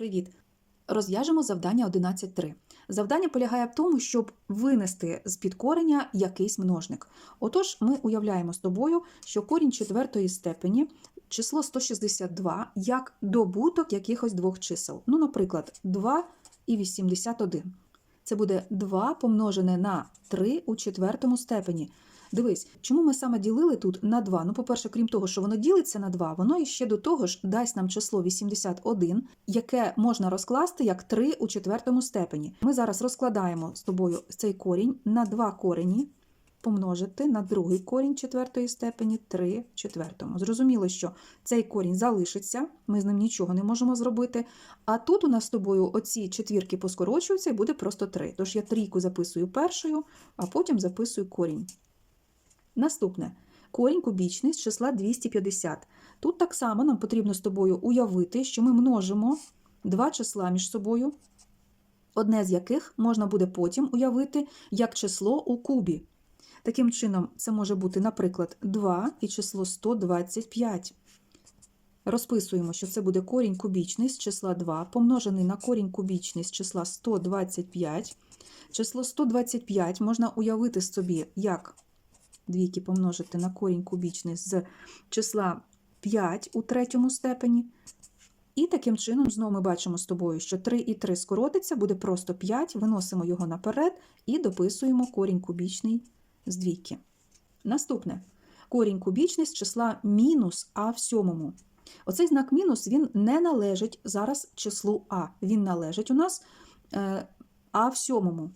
Привіт! Розв'яжемо завдання 11.3. Завдання полягає в тому, щоб винести з підкорення якийсь множник. Отож, ми уявляємо з тобою, що корінь четвертої степені, число 162, як добуток якихось двох чисел. Ну, наприклад, 2 і 81. Це буде 2 помножене на 3 у четвертому степені. Дивись, чому ми саме ділили тут на 2? Ну, по-перше, крім того, що воно ділиться на 2, воно іще до того ж дасть нам число 81, яке можна розкласти як 3 у четвертому степені. Ми зараз розкладаємо з тобою цей корінь на 2 корені, помножити на другий корінь четвертої степені 3 в четвертому. Зрозуміло, що цей корінь залишиться, ми з ним нічого не можемо зробити. А тут у нас з тобою оці четвірки поскорочуються і буде просто 3. Тож я трійку записую першою, а потім записую корінь. Наступне. Корінь кубічний з числа 250. Тут так само нам потрібно з тобою уявити, що ми множимо два числа між собою, одне з яких можна буде потім уявити як число у кубі. Таким чином, це може бути, наприклад, 2 і число 125. Розписуємо, що це буде корінь кубічний з числа 2, помножений на корінь кубічний з числа 125. Число 125 можна уявити собі як двійки помножити на корінь кубічний з числа 5 у третьому степені. І таким чином, знову ми бачимо з тобою, що 3 і 3 скоротиться, буде просто 5, виносимо його наперед і дописуємо корінь кубічний з двійки. Наступне. Корінь кубічний з числа мінус а в сьомому. Оцей знак мінус він не належить зараз числу А. Він належить у нас е, А в сьомому.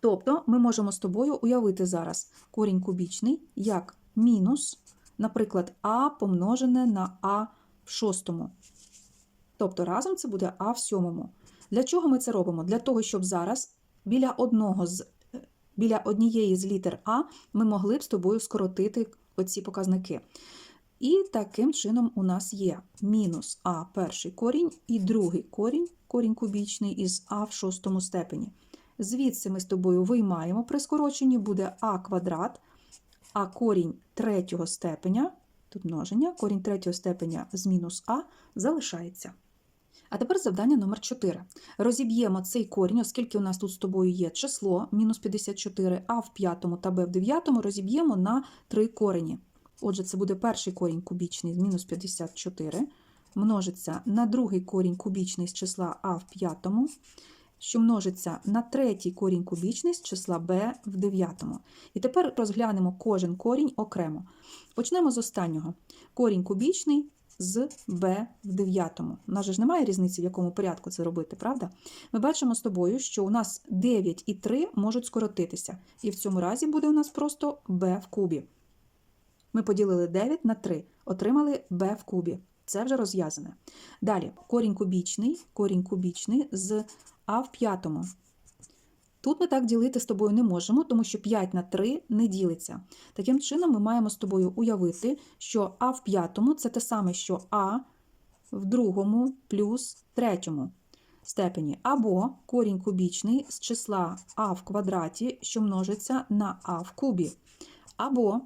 Тобто ми можемо з тобою уявити зараз корінь кубічний як мінус, наприклад, а помножене на а в шостому. Тобто разом це буде а в сьомому. Для чого ми це робимо? Для того, щоб зараз біля одного з біля однієї з літер А ми могли б з тобою скоротити оці показники. І таким чином у нас є мінус а перший корінь і другий корінь, корінь кубічний із а в шостому степені. Звідси ми з тобою виймаємо при скороченні буде а квадрат, а корінь третього степеня, тут множення, корінь третього степеня з мінус а залишається. А тепер завдання номер 4. Розіб'ємо цей корінь, оскільки у нас тут з тобою є число мінус 54, а в п'ятому та b в дев'ятому розіб'ємо на три корені. Отже, це буде перший корінь кубічний з мінус 54, множиться на другий корінь кубічний з числа а в п'ятому, що множиться на третій корінь кубічний з числа b в дев'ятому. І тепер розглянемо кожен корінь окремо. Почнемо з останнього. Корінь кубічний з b в дев'ятому. У нас же ж немає різниці, в якому порядку це робити, правда? Ми бачимо з тобою, що у нас 9 і 3 можуть скоротитися. І в цьому разі буде у нас просто b в кубі. Ми поділили 9 на 3, отримали b в кубі. Це вже розв'язане. Далі корінь кубічний, корінь кубічний з а в п'ятому. Тут ми так ділити з тобою не можемо, тому що 5 на 3 не ділиться. Таким чином, ми маємо з тобою уявити, що а в п'ятому це те саме, що а в другому плюс третьому степені, або корінь кубічний з числа а в квадраті, що множиться на а в кубі, або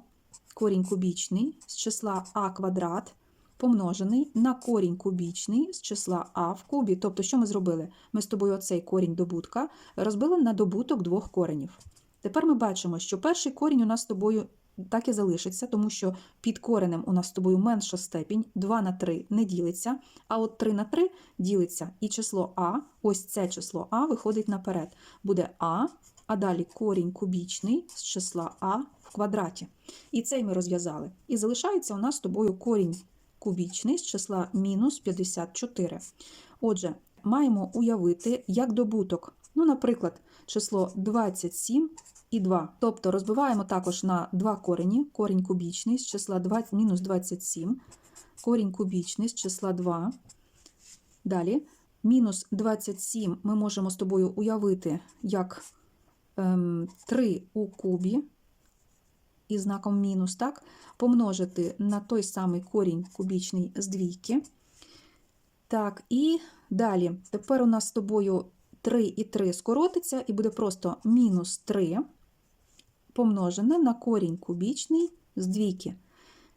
корінь кубічний з числа а квадрат помножений на корінь кубічний з числа а в кубі. Тобто, що ми зробили? Ми з тобою оцей корінь добутка розбили на добуток двох коренів. Тепер ми бачимо, що перший корінь у нас з тобою так і залишиться, тому що під коренем у нас з тобою менша степінь, 2 на 3 не ділиться, а от 3 на 3 ділиться. І число а, ось це число а виходить наперед. Буде а, а далі корінь кубічний з числа а в квадраті. І цей ми розв'язали. І залишається у нас з тобою корінь кубічний з числа мінус 54. Отже, маємо уявити як добуток. Ну, наприклад, число 27 і 2. Тобто розбиваємо також на два корені, корінь кубічний з числа 20, мінус 27, корінь кубічний з числа 2. Далі, мінус 27 ми можемо з тобою уявити як ем, 3 у кубі із знаком мінус, так, помножити на той самий корінь кубічний з двійки. Так, і далі. Тепер у нас з тобою 3 і 3 скоротиться, і буде просто мінус 3 помножене на корінь кубічний з двійки.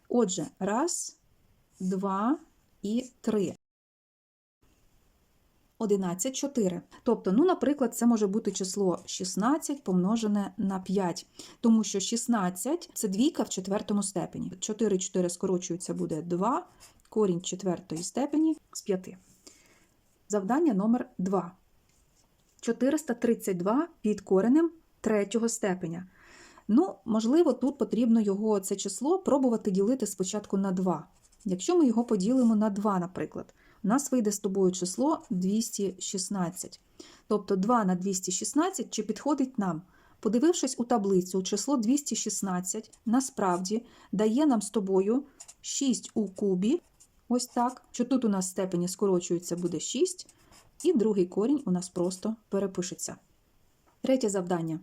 Отже, раз, два і три. 11 4. Тобто, ну, наприклад, це може бути число 16 помножене на 5, тому що 16 – це двійка в четвертому степені. 4 4 скорочується буде 2, корінь четвертої степені з 5. Завдання номер 2. 432 під коренем третього степеня. Ну, можливо, тут потрібно його це число пробувати ділити спочатку на 2. Якщо ми його поділимо на 2, наприклад, у нас вийде з тобою число 216. Тобто 2 на 216 чи підходить нам? Подивившись у таблицю, число 216 насправді дає нам з тобою 6 у кубі. Ось так. Що тут у нас степені скорочується буде 6, і другий корінь у нас просто перепишеться. Третє завдання.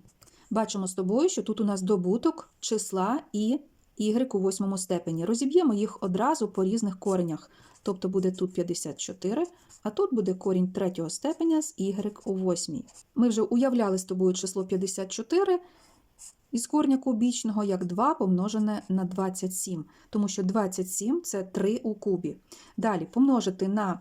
Бачимо з тобою, що тут у нас добуток числа і y у восьмому степені. Розіб'ємо їх одразу по різних коренях. Тобто буде тут 54, а тут буде корінь третього степеня з y у восьмій. Ми вже уявляли з тобою число 54 із корня кубічного як 2 помножене на 27, тому що 27 – це 3 у кубі. Далі помножити на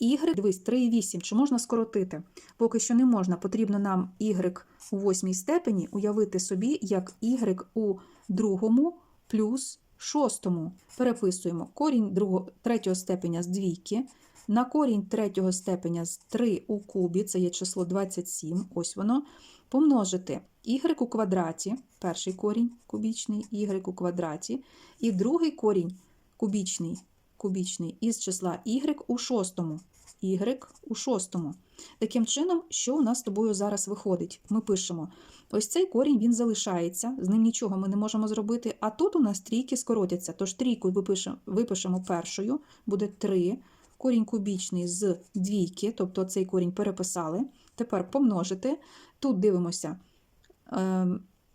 y, дивись, 3,8, чи можна скоротити? Поки що не можна, потрібно нам y у восьмій степені уявити собі як y у другому плюс шостому. Переписуємо корінь другого, третього степеня з двійки, на корінь третього степеня з 3 у кубі, це є число 27, ось воно, помножити y у квадраті, перший корінь кубічний, y у квадраті, і другий корінь кубічний, кубічний із числа y у шостому, y у шостому. Таким чином, що у нас з тобою зараз виходить? Ми пишемо, ось цей корінь він залишається, з ним нічого ми не можемо зробити, а тут у нас трійки скоротяться. Тож трійку випишемо, випишемо першою, буде 3, корінь кубічний з двійки, тобто цей корінь переписали. Тепер помножити. Тут дивимося, е,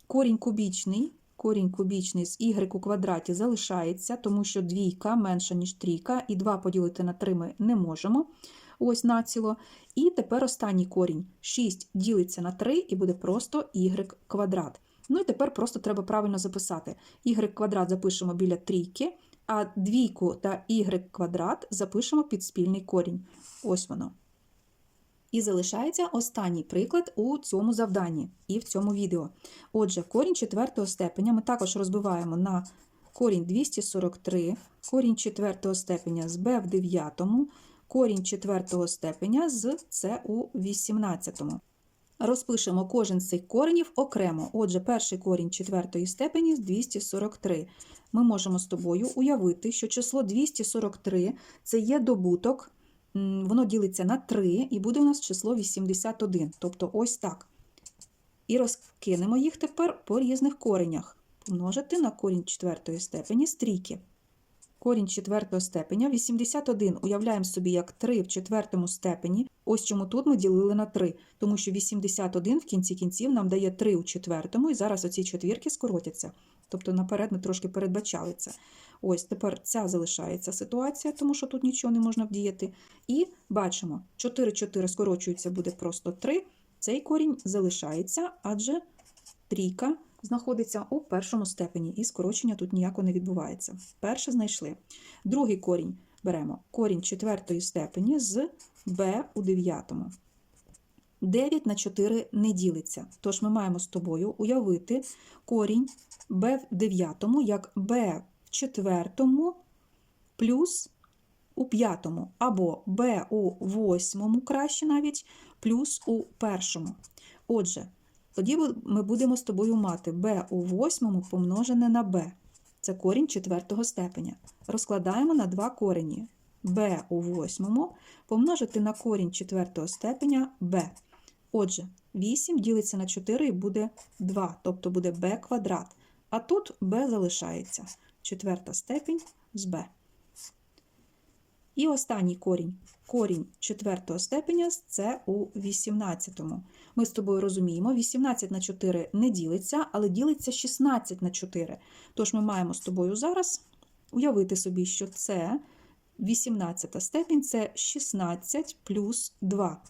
корінь кубічний, корінь кубічний з y у квадраті залишається, тому що двійка менша, ніж трійка, і 2 поділити на 3 ми не можемо. Ось націло. І тепер останній корінь. 6 ділиться на 3 і буде просто y квадрат. Ну і тепер просто треба правильно записати. y квадрат запишемо біля трійки, а двійку та y квадрат запишемо під спільний корінь. Ось воно. І залишається останній приклад у цьому завданні і в цьому відео. Отже, корінь четвертого степеня ми також розбиваємо на корінь 243, корінь четвертого степеня з b в 9, корінь четвертого степеня з c у 18. Розпишемо кожен з цих коренів окремо. Отже, перший корінь четвертої степені з 243. Ми можемо з тобою уявити, що число 243 це є добуток, воно ділиться на 3, і буде у нас число 81. Тобто ось так. І розкинемо їх тепер по різних коренях. Помножити на корінь четвертої степені з трійки. Корінь четвертого степеня 81 уявляємо собі як 3 в четвертому степені. Ось чому тут ми ділили на 3, тому що 81 в кінці кінців нам дає 3 у четвертому, і зараз оці четвірки скоротяться. Тобто наперед ми трошки передбачали це. Ось тепер ця залишається ситуація, тому що тут нічого не можна вдіяти. І бачимо, 4 4 скорочується буде просто 3. Цей корінь залишається, адже трійка знаходиться у першому степені, і скорочення тут ніяко не відбувається. Перше знайшли. Другий корінь беремо корінь четвертої степені з b у дев'ятому. 9 на 4 не ділиться. Тож ми маємо з тобою уявити корінь b в дев'ятому як b в четвертому плюс у п'ятому, або b у восьмому, краще навіть, плюс у першому. Отже, тоді ми будемо з тобою мати b у восьмому помножене на b. Це корінь четвертого степеня. Розкладаємо на два корені. b у восьмому помножити на корінь четвертого степеня b. Отже, 8 ділиться на 4 і буде 2, тобто буде b квадрат. А тут b залишається. Четверта степінь з b. І останній корінь. Корінь четвертого степеня це у 18. Ми з тобою розуміємо, 18 на 4 не ділиться, але ділиться 16 на 4. Тож ми маємо з тобою зараз уявити собі, що це 18 степінь це 16 плюс 2.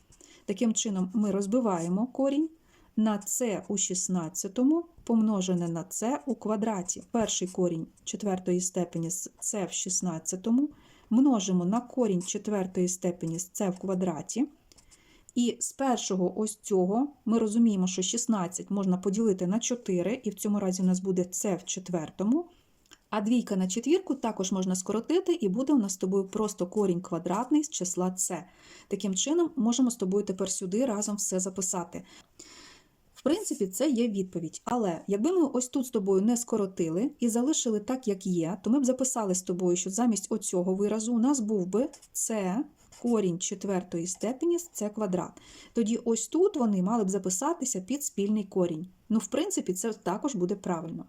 Таким чином, ми розбиваємо корінь на це у 16 помножене на це у квадраті. Перший корінь четвертої степені з це в 16 множимо на корінь четвертої степені це в квадраті. І з першого ось цього ми розуміємо, що 16 можна поділити на 4, і в цьому разі у нас буде це в четвертому. А двійка на четвірку також можна скоротити, і буде у нас з тобою просто корінь квадратний з числа С. Таким чином, можемо з тобою тепер сюди разом все записати. В принципі, це є відповідь. Але якби ми ось тут з тобою не скоротили і залишили так, як є, то ми б записали з тобою, що замість оцього виразу у нас був би С корінь четвертої степені С квадрат. Тоді ось тут вони мали б записатися під спільний корінь. Ну, в принципі, це також буде правильно.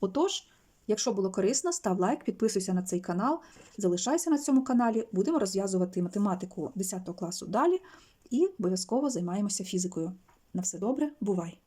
Отож, якщо було корисно, став лайк, підписуйся на цей канал, залишайся на цьому каналі, будемо розв'язувати математику 10 класу далі і обов'язково займаємося фізикою. На все добре, бувай!